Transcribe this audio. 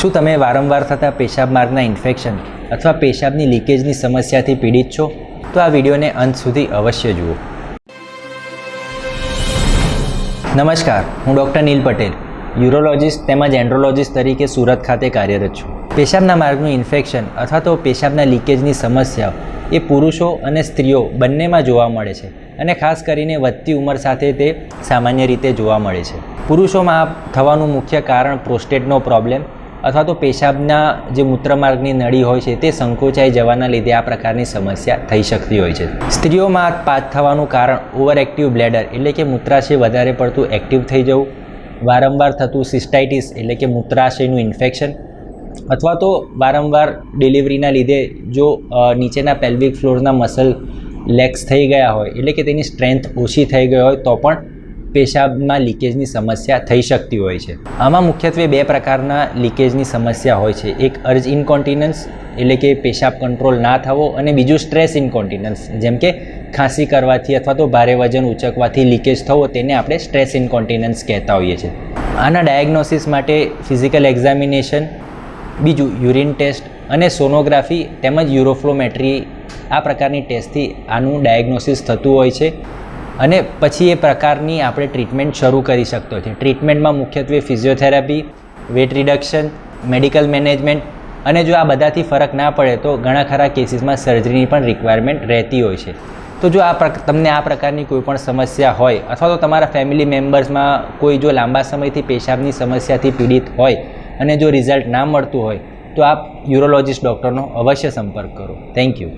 શું તમે વારંવાર થતા પેશાબ માર્ગના ઇન્ફેક્શન અથવા પેશાબની લીકેજની સમસ્યાથી પીડિત છો? તો આ વિડીયોને અંત સુધી અવશ્ય જુઓ. નમસ્કાર, હું ડૉક્ટર નીલ પટેલ, યુરોલોજિસ્ટ તેમજ એન્ડ્રોલોજિસ્ટ તરીકે સુરત ખાતે કાર્યરત છું. પેશાબના માર્ગનું ઇન્ફેક્શન અથવા તો પેશાબના લીકેજની સમસ્યા એ પુરુષો અને સ્ત્રીઓ બંનેમાં જોવા મળે છે અને ખાસ કરીને વધતી ઉંમર સાથે તે સામાન્ય રીતે જોવા મળે છે. પુરુષોમાં થવાનું મુખ્ય કારણ પ્રોસ્ટેટનો પ્રોબ્લેમ અથવા તો પેશાબના જે મૂત્રમાર્ગની નળી હોય છે તે સંકોચાઈ જવાના લીધે આ પ્રકારની સમસ્યા થઈ શકતી હોય છે. સ્ત્રીઓમાં પાત થવાનું કારણ ઓવર એક્ટિવ બ્લેડર એટલે કે મૂત્રાશય વધારે પડતું એક્ટિવ થઈ જવું, વારંવાર થતું સિસ્ટાઇટિસ એટલે કે મૂત્રાશયનું ઇન્ફેક્શન, અથવા તો વારંવાર ડિલિવરીના લીધે જો નીચેના પેલ્વિક ફ્લોરના મસલ લેક્સ થઈ ગયા હોય એટલે કે તેની સ્ટ્રેન્થ ઓછી થઈ ગઈ હોય તો પણ પેશાબમાં લીકેજની સમસ્યા થઈ શકતી હોય છે. આમાં મુખ્યત્વે બે પ્રકારના લીકેજની સમસ્યા હોય છે. એક અર્જ ઇન્કોન્ટિનન્સ, એટલે કે પેશાબ કંટ્રોલ ના થવો, અને બીજું સ્ટ્રેસ ઇન્કોન્ટિનન્સ, જેમ કે ખાંસી કરવાથી અથવા તો ભારે વજન ઉચકવાથી લીકેજ થવો, તેને આપણે સ્ટ્રેસ ઇન્કોન્ટિનન્સ કહેતા હોઈએ છીએ. આના ડાયગ્નોસિસ માટે ફિઝિકલ એક્ઝામિનેશન, બીજું યુરિન ટેસ્ટ અને સોનોગ્રાફી, તેમજ યુરોફ્લોમેટ્રી આ પ્રકારની ટેસ્ટથી આનું ડાયગ્નોસિસ થતું હોય છે. અને પછી એ પ્રકારની આપણે ટ્રીટમેન્ટ શરૂ કરી શકતો છે. ટ્રીટમેન્ટમાં મુખ્યત્વે physiotherapy weight reduction medical management અને જો આ બધાથી ફરક ના પડે તો ઘણા ખરા કેસીસમાં સર્જરીની પણ રિક્વાયરમેન્ટ રહેતી હોય છે. તો જો આ તમને આ પ્રકારની કોઈ પણ સમસ્યા હોય અથવા તો તમારા ફેમિલી મેમ્બર્સમાં કોઈ જો લાંબા સમયથી પેશાબની સમસ્યાથી પીડિત હોય અને જો રિઝલ્ટ ના મળતું હોય તો આપ યુરોલોજિસ્ટ ડૉક્ટરનો અવશ્ય સંપર્ક કરો. Thank you